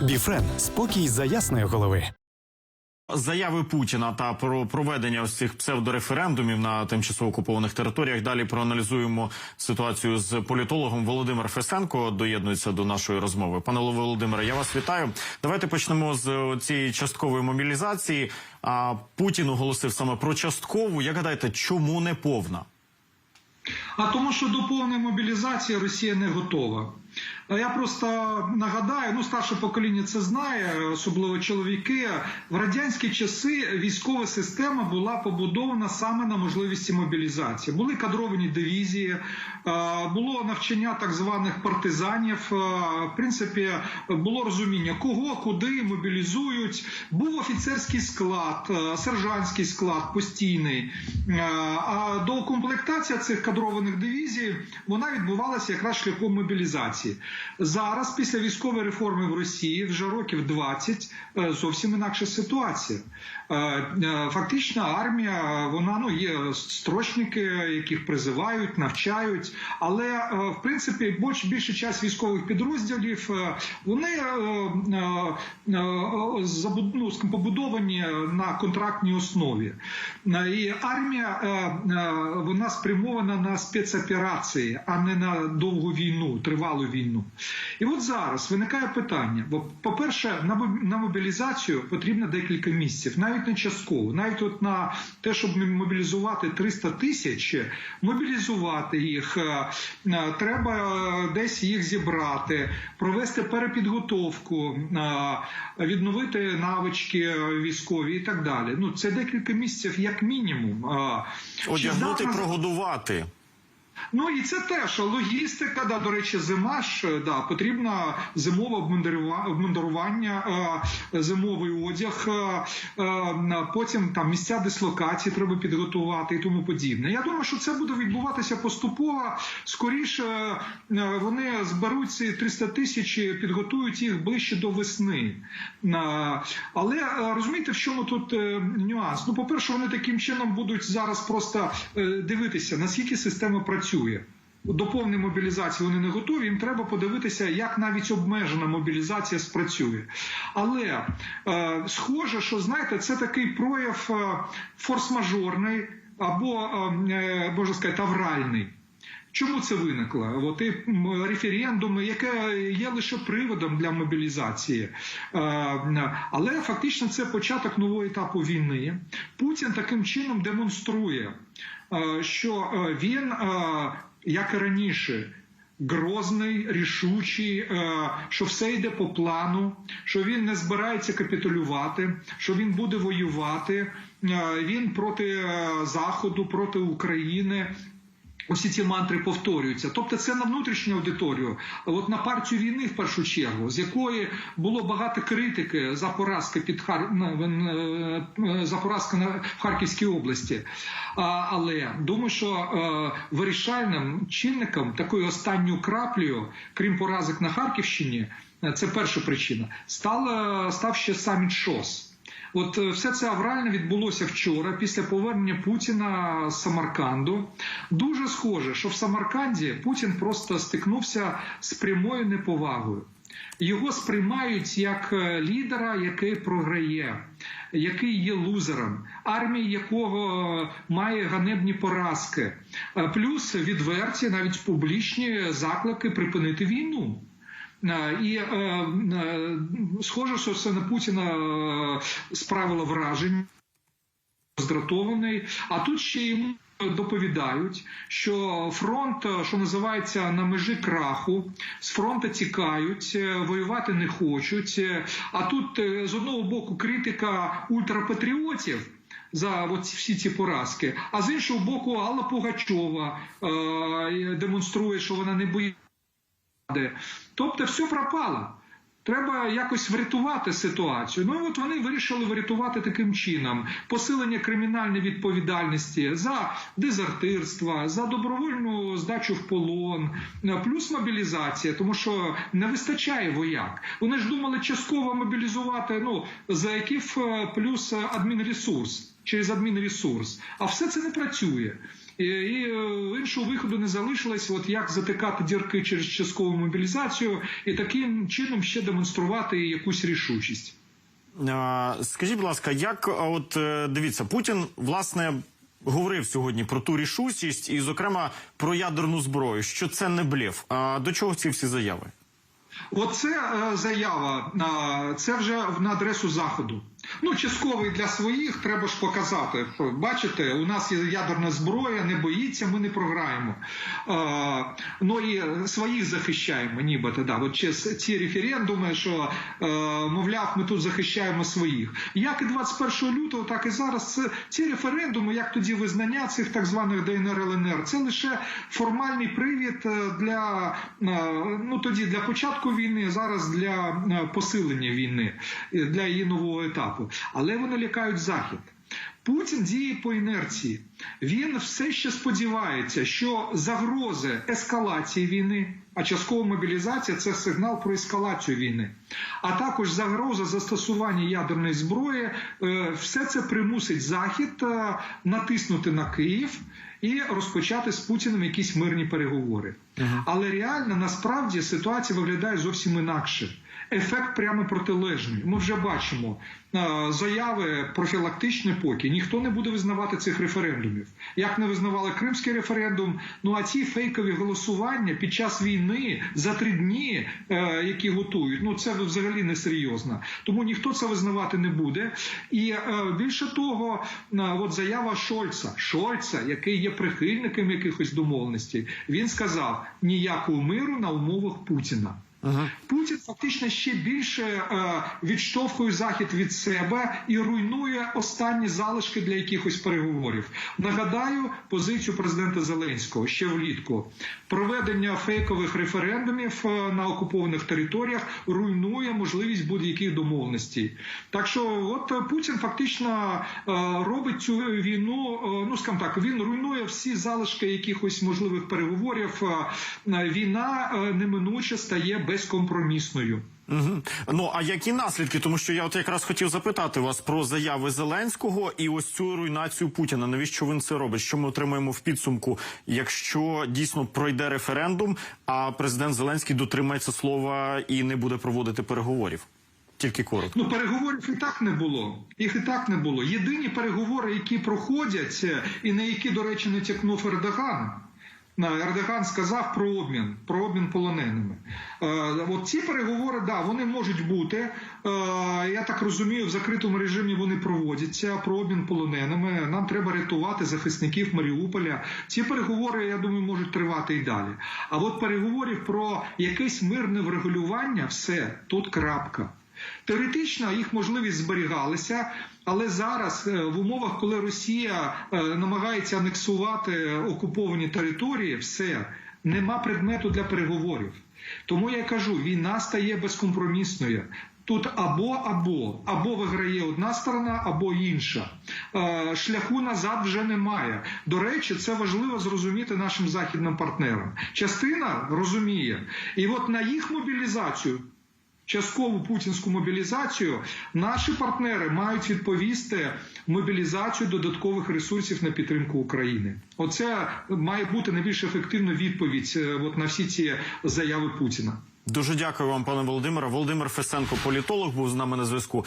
Біфрен спокій за ясної голови. Заяви Путіна та про проведення ось цих псевдореферендумів на тимчасово окупованих територіях. Далі проаналізуємо ситуацію з політологом Володимир Фесенко. Доєднується до нашої розмови. Пане Володимире, я вас вітаю. Давайте почнемо з цієї часткової мобілізації. А Путін оголосив саме про часткову. Як гадаєте, чому не повна? А тому, що до повної мобілізації Росія не готова. А Я просто нагадаю, ну старше покоління це знає, особливо чоловіки. В радянські часи військова система була побудована саме на можливості мобілізації. Були кадровані дивізії, е, було навчання так званих партизанів. е, В принципі, було розуміння, кого куди мобілізують. Був офіцерський склад, е, сержантський склад постійний. А до комплектації цих кадрованих дивізій вона відбувалася якраз шляхом мобілізації. Зараз, після військової реформи в Росії, вже років 20, е, зовсім інакша ситуація. Е, е, Фактично, армія вона ну є строчники, яких призивають, навчають, але е, в принципі більш більша часть військових підрозділів е, вони е, е, е, ну, побудовані на контрактній основі. Е, І армія е, е, вона спрямована на спецоперації, а не на довгу війну, тривалу війну. І от зараз виникає питання: бо, по-перше, на на мобілізацію потрібно декілька місяців, навіть не частково, навіть от на те, щоб мобілізувати 300 тисяч, мобілізувати їх, е, е, треба е, десь їх зібрати, провести перепідготовку, відновити навички військові і так далі. Ну це декілька місяців, як мінімум. Одягнути, здатна- прогодувати. Ну і це теж логістика. Да, до речі, зима ж да потрібно зимове обмундирува- обмундирування, е, зимовий одяг. е, е, Потім там місця дислокації треба підготувати і тому подібне. Я думаю, що це буде відбуватися поступово. Скоріше вони зберуть ці 300 тисяч, і підготують їх ближче до весни. Але розумієте, в чому тут нюанс? Ну, по-перше, вони таким чином будуть зараз просто дивитися, наскільки система працює. До повної мобілізації вони не готові. Їм треба подивитися, як навіть обмежена мобілізація спрацює. Але е, схоже, що знаєте, це такий прояв е, форс-мажорний або е, е, можна сказати, авральний. Чому це виникло? От і референдуми, яке є лише приводом для мобілізації, Е, але фактично це початок нового етапу війни. Путін таким чином демонструє, е, що е, він, як і раніше, Грозний, рішучий, що все йде по плану, що він не збирається капітулювати, що він буде воювати. Він проти Заходу, проти України. Усі ці мантри повторюються. Тобто це на внутрішню аудиторію, от на партію війни в першу чергу, з якої було багато критики за поразки під Хар... за поразки на Харківській області. Але думаю, що е, вирішальним чинником, такою останньою краплею, крім поразок на Харківщині, е, це перша причина, стала став ще саміт ШОС. От е, все це аврально відбулося вчора після повернення Путіна з Самарканду. Дуже схоже, що в Самарканді Путін просто стикнувся з прямою неповагою. Його сприймають як е, лідера, який програє, який є лузером, армія якого е, має ганебні поразки, плюс відверті, навіть публічні заклики припинити війну. Е, І е, е, схоже, що це на Путіна справило враження, роздратований. А тут ще йому доповідають, що фронт, що називається, на межі краху, з фронту тікають, воювати не хочуть. А тут з одного боку критика ультрапатріотів. За от всі ці поразки, а з іншого боку, Алла Пугачова е, демонструє, що вона не боїться. Тобто все пропало. Треба якось врятувати ситуацію. Ну і от вони вирішили врятувати таким чином: посилення кримінальної відповідальності за дезертирство, за добровольну здачу в полон, плюс мобілізація, тому що не вистачає вояк. Вони ж думали частково мобілізувати ну за яких плюс адмінресурс через адмінресурс. А все це не працює. І, і е, іншого виходу не залишилось, от як затикати дірки через часткову мобілізацію і таким чином ще демонструвати якусь рішучість. Е, Скажіть, будь ласка, як от е, дивіться, Путін власне говорив сьогодні про ту рішучість і, зокрема, про ядерну зброю, що це не блеф. А до чого ці всі заяви? Оце е, заява, е, це вже на адресу заходу. Ну, частковий для своїх треба ж показати. Бачите, у нас є ядерна зброя, не боїться, ми не програємо. Е, ну і своїх захищаємо, нібито. Да. От через ці референдуми, що е, мовляв, ми тут захищаємо своїх. Як і 21 лютого, так і зараз. Це ці референдуми, як тоді визнання цих так званих ДНР ЛНР, це лише формальний привід е, для е, ну тоді для початку війни, зараз для е, посилення війни, для її нового етапу. Але вони лякають захід. Путін діє по інерції. Він все ще сподівається, що загрози ескалації війни, а часткова мобілізація це сигнал про ескалацію війни, а також загроза застосування ядерної зброї, е, все це примусить Захід е, натиснути на Київ і розпочати з Путіним якісь мирні переговори. Але реально насправді ситуація виглядає зовсім інакше. Ефект прямо протилежний. Ми вже бачимо е, заяви профілактичні поки ніхто не буде визнавати цих референдумів. Як не визнавали кримський референдум, ну а ці фейкові голосування під час війни за три дні, е, які готують, ну це взагалі не серйозно. Тому ніхто це визнавати не буде. І е, більше того, от заява Шольца, Шольца, який є прихильником якихось домовленостей, він сказав ніякого миру на умовах Путіна. Путін фактично ще більше е, відштовхує захід від себе і руйнує останні залишки для якихось переговорів. Нагадаю позицію президента Зеленського ще влітку. Проведення фейкових референдумів е, на окупованих територіях руйнує можливість будь-яких домовленостей. Так що, от е, Путін фактично е, робить цю війну. е, Ну скажімо так, він руйнує всі залишки якихось можливих переговорів. Е, Війна е, неминуче стає безкомпромісною. Угу. Ну а які наслідки? Тому що я от якраз хотів запитати вас про заяви Зеленського і ось цю руйнацію Путіна. Навіщо він це робить? Що ми отримаємо в підсумку, якщо дійсно пройде референдум, а президент Зеленський дотримається слова і не буде проводити переговорів? Тільки коротко. Ну, переговорів і так не було. Їх і так не було. Єдині переговори, які проходять, е, і на які, до речі, не тякнув Ердоган. На Ердоган сказав про обмін, про обмін полоненими. Е, от ці переговори, да, вони можуть бути. Е, я так розумію, в закритому режимі вони проводяться про обмін полоненими. Нам треба рятувати захисників Маріуполя. Ці переговори, я думаю, можуть тривати і далі. А от переговорів про якесь мирне врегулювання, все тут крапка. Теоретично їх можливість зберігалася, але зараз е, в умовах, коли Росія е, намагається анексувати окуповані території, все нема предмету для переговорів. Тому я кажу, війна стає безкомпромісною. Тут або або або виграє одна сторона, або інша. Е, Шляху назад вже немає. До речі, це важливо зрозуміти нашим західним партнерам. Частина розуміє, і от на їх мобілізацію часткову путінську мобілізацію, наші партнери мають відповісти мобілізацію додаткових ресурсів на підтримку України. Оце має бути найбільш ефективна відповідь е, от на всі ці заяви Путіна. Дуже дякую вам, пане Володимире. Володимир Фесенко, політолог, був з нами на зв'язку.